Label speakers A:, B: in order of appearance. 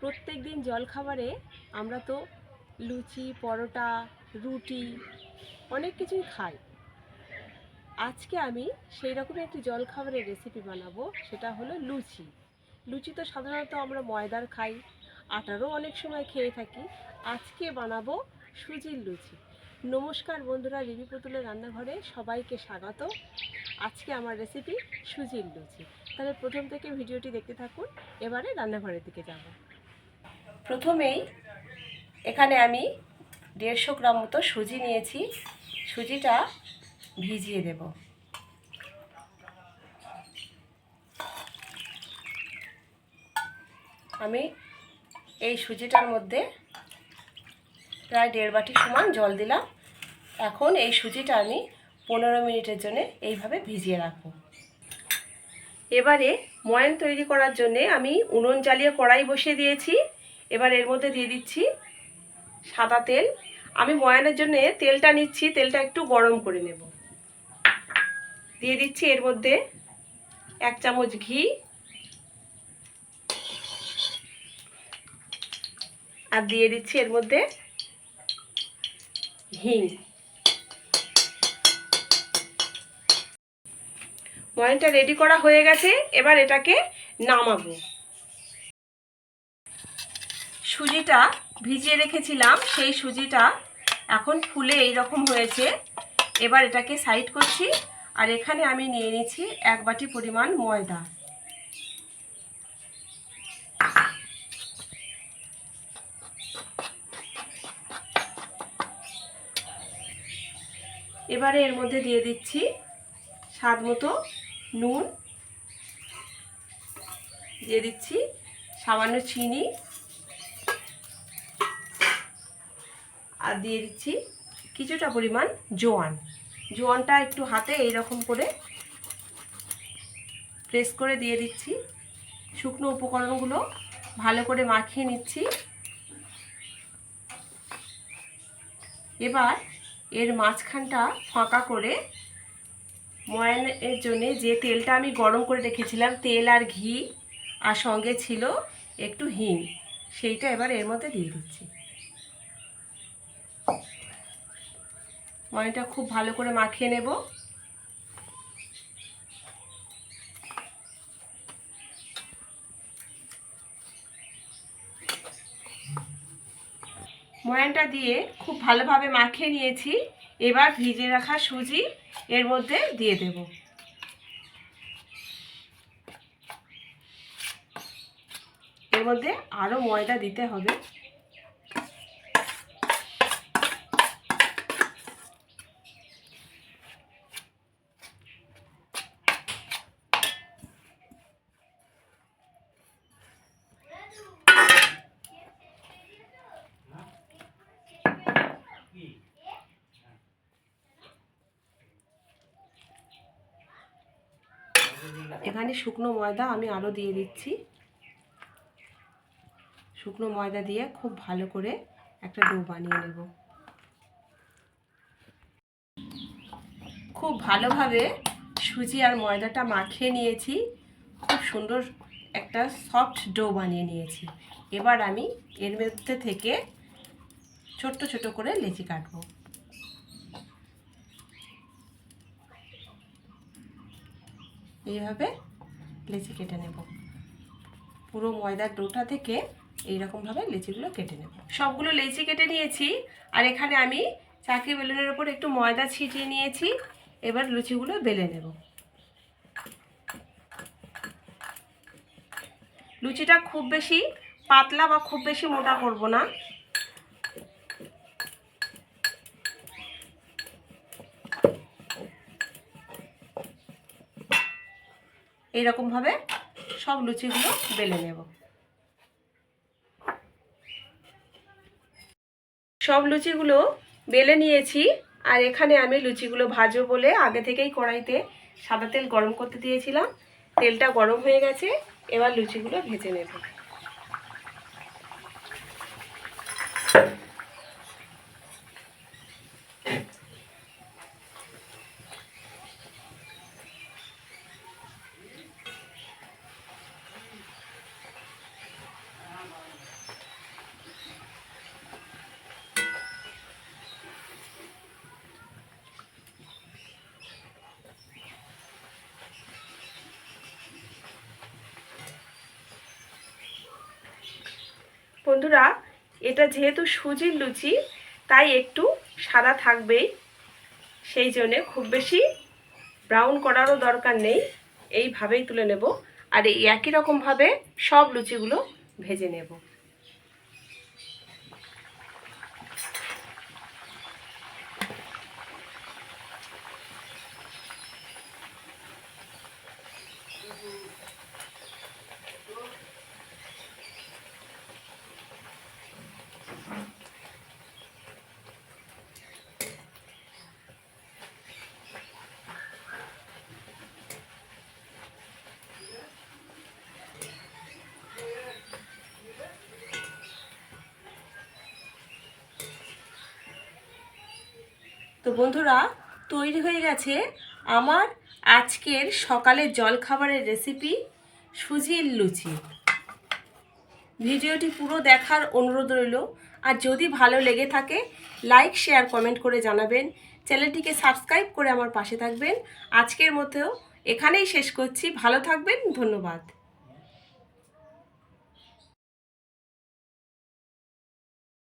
A: প্রত্যেক দিন জলখাবারে আমরা তো লুচি, পরোটা, রুটি, অনেক কিছুই খাই। আজকে আমি সেই রকমই একটি জলখাবারের রেসিপি বানাবো, সেটা হলো লুচি। লুচি তো সাধারণত আমরা ময়দার খাই, আটারও অনেক সময় খেয়ে থাকি। আজকে বানাবো সুজির লুচি। নমস্কার বন্ধুরা রিবি পুতুলের রান্নাঘরে সবাইকে স্বাগত। আজকে আমার রেসিপি সুজির লুচি। তাহলে প্রথম থেকে ভিডিওটি দেখতে থাকুন, এবারে রান্নাঘরের দিকে যাব। প্রথমেই এখানে আমি দেড়শো গ্রাম মতো সুজি নিয়েছি। সুজিটা ভিজিয়ে দেব। আমি এই সুজিটার মধ্যে প্রায় দেড় বাটি সমান জল দিলাম। এখন এই সুজিটা আমি পনেরো মিনিটের জন্য এইভাবে ভিজিয়ে রাখব। এবারে ময়ান তৈরি করার জন্যে আমি উনুন জ্বালিয়ে কড়াই বসিয়ে দিয়েছি। এবার এর মধ্যে দিয়ে দিচ্ছি সাদা তেল। আমি ময়ানের জন্য তেলটা নিচ্ছি, তেলটা একটু গরম করে নেব। দিয়ে দিচ্ছি এর মধ্যে এক চামচ ঘি আর দিয়ে দিচ্ছি এর মধ্যে হিং। ময়ানটা রেডি করা হয়ে গেছে, এবার এটাকে নামাবো। সুজিটা ভিজিয়ে রেখেছিলাম, সেই সুজিটা এখন ফুলে এই রকম হয়েছে। এবার এটাকে সাইড করছি আর এখানে আমি নিয়ে নিচ্ছি এক বাটি পরিমাণ ময়দা। এবারে এর মধ্যে দিয়ে দিচ্ছি স্বাদ মতো নুন, দিয়ে দিচ্ছি সামান্য চিনি আর দিয়ে দিচ্ছি কিছুটা পরিমাণ জোয়ান। জোয়ানটা একটু হাতে এইরকম করে প্রেস করে দিয়ে দিচ্ছি। শুকনো উপকরণগুলো ভালো করে মাখিয়ে নিচ্ছি। এবার এর মাঝখানটা ফাঁকা করে ময়ানের জন্য যে তেলটা আমি গরম করে রেখেছিলাম, তেল আর ঘি আর সঙ্গে ছিল একটু হিং, সেইটা এবার এর মধ্যে দিয়ে দিচ্ছি। ময়নটা খুব ভালো করে মাখিয়ে নেব। ময়ানটা দিয়ে খুব ভালোভাবে মাখিয়ে নিয়েছি। এবার ভিজে রাখা সুজি এর মধ্যে দিয়ে দেব। এর মধ্যে আরও ময়দা দিতে হবে। এখানে শুকনো ময়দা আমি আরও দিয়ে দিচ্ছি। শুকনো ময়দা দিয়ে খুব ভালো করে একটা ডো বানিয়ে নেব। খুব ভালোভাবে সুজি আর ময়দাটা মাখিয়ে নিয়েছি। খুব সুন্দর একটা সফট ডো বানিয়ে নিয়েছি। এবার আমি এর মধ্যে থেকে ছোট্ট ছোট করে লেচি কাটবো। এইভাবে লেচি কেটে নেব। পুরো ময়দার ডোটা থেকে এইরকমভাবে লেচিগুলো কেটে নেব। সবগুলো লেচি কেটে নিয়েছি, আর এখানে আমি চাকি বেলুনের ওপর একটু ময়দা ছিটিয়ে নিয়েছি, এবার লুচিগুলো বেলে নেব। লুচিটা খুব বেশি পাতলা বা খুব বেশি মোটা করব না। এইরকমভাবে সব লুচিগুলো বেলে নেব। সব লুচিগুলো বেলে নিয়েছি, আর এখানে আমি লুচিগুলো ভাজো বলে আগে থেকেই কড়াইতে সাদা তেল গরম করতে দিয়েছিলাম। তেলটা গরম হয়ে গেছে, এবার লুচিগুলো ভেজে নেব। বন্ধুরা, এটা যেহেতু সুজির লুচি, তাই একটু সাদা থাকবেই। সেই জন্যে খুব বেশি ব্রাউন করারও দরকার নেই, এইভাবেই তুলে নেব। আর এই একই রকমভাবে সব লুচিগুলো ভেজে নেব। তো বন্ধুরা, তৈরি হয়ে গেছে আমার আজকের সকালের জলখাবারের রেসিপি সুজির লুচি। ভিডিওটি পুরো দেখার অনুরোধ রইল। আর যদি ভালো লেগে থাকে লাইক শেয়ার কমেন্ট করে জানাবেন। চ্যানেলটিকে সাবস্ক্রাইব করে আমার পাশে থাকবেন। আজকের মতো এখানেই শেষ করছি। ভালো থাকবেন। ধন্যবাদ।